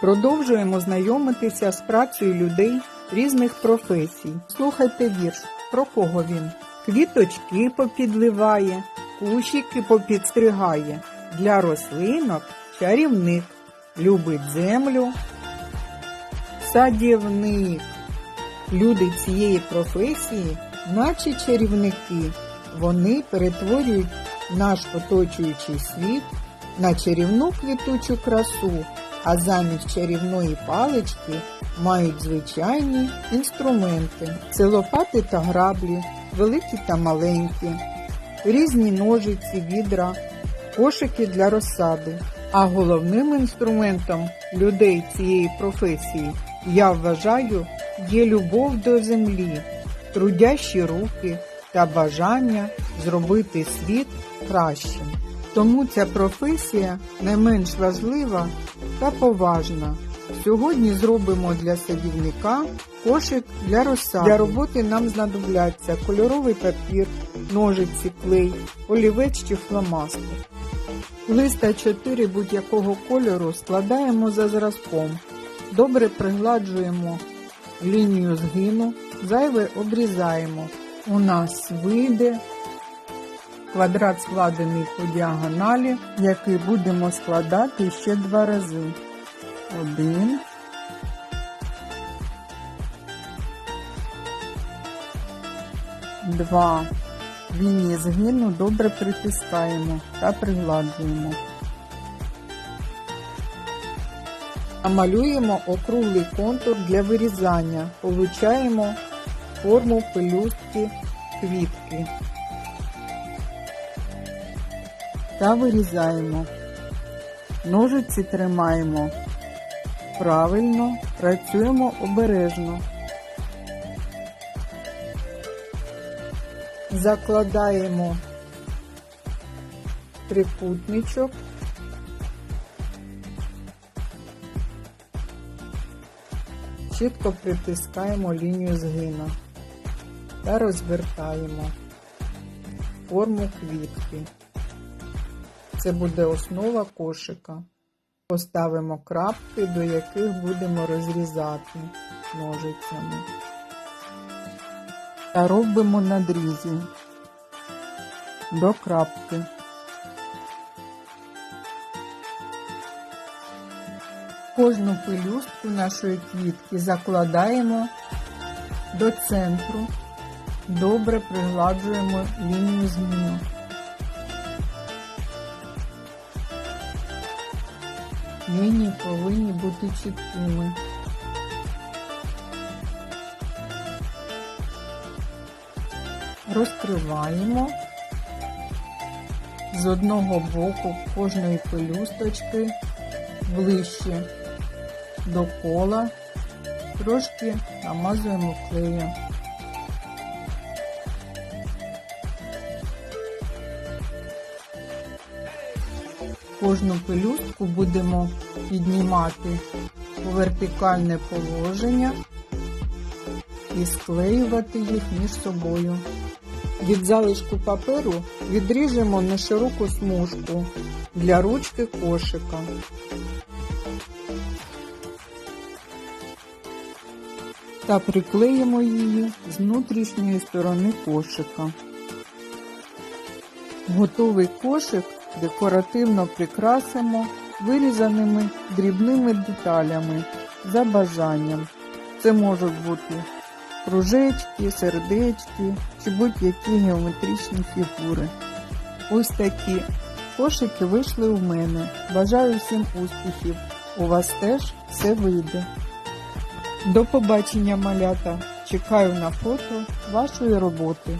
Продовжуємо знайомитися з працею людей різних професій. Слухайте вірш, про кого він. Квіточки попідливає, кущики попідстригає. Для рослинок чарівник, любить землю, садівник. Люди цієї професії, наче чарівники, вони перетворюють наш оточуючий світ на чарівну квітучу красу, а замість чарівної палички мають звичайні інструменти. Це лопати та граблі, великі та маленькі, різні ножиці, відра, кошики для розсади. А головним інструментом людей цієї професії я вважаю є любов до землі, трудящі руки та бажання зробити світ кращим. Тому ця професія не менш важлива та поважна. Сьогодні зробимо для садівника кошик для розсади. Для роботи нам знадобляться кольоровий папір, ножиці, клей, олівець чи фломастер. Листа 4 будь-якого кольору складаємо за зразком. Добре пригладжуємо лінію згину, зайве обрізаємо. У нас вийде квадрат складений по діагоналі, який будемо складати ще два рази. Один. Два. Лінії згину добре притискаємо та пригладжуємо. Намалюємо округлий контур для вирізання. Получаємо форму пелюстки квітки. Та вирізаємо. Ножиці тримаємо правильно, працюємо обережно. Закладаємо трикутничок. Чітко притискаємо лінію згину та розвертаємо форму квітки. Це буде основа кошика. Поставимо крапки, до яких будемо розрізати ножицями. Та робимо надрізи до крапки. Кожну пелюстку нашої квітки закладаємо до центру, добре пригладжуємо лінію зміну. Лінії повинні бути чіткими. Розкриваємо з одного боку кожної пелюсточки ближче до кола, трошки намазуємо клеєм. Кожну пелюстку будемо піднімати у вертикальне положення і склеювати їх між собою. Від залишку паперу відріжемо нешироку смужку для ручки кошика. Та приклеїмо її з внутрішньої сторони кошика. Готовий кошик декоративно прикрасимо вирізаними дрібними деталями за бажанням. Це можуть бути кружечки, сердечки чи будь-які геометричні фігури. Ось такі кошики вийшли у мене. Бажаю всім успіхів! У вас теж все вийде. До побачення, малята! Чекаю на фото вашої роботи.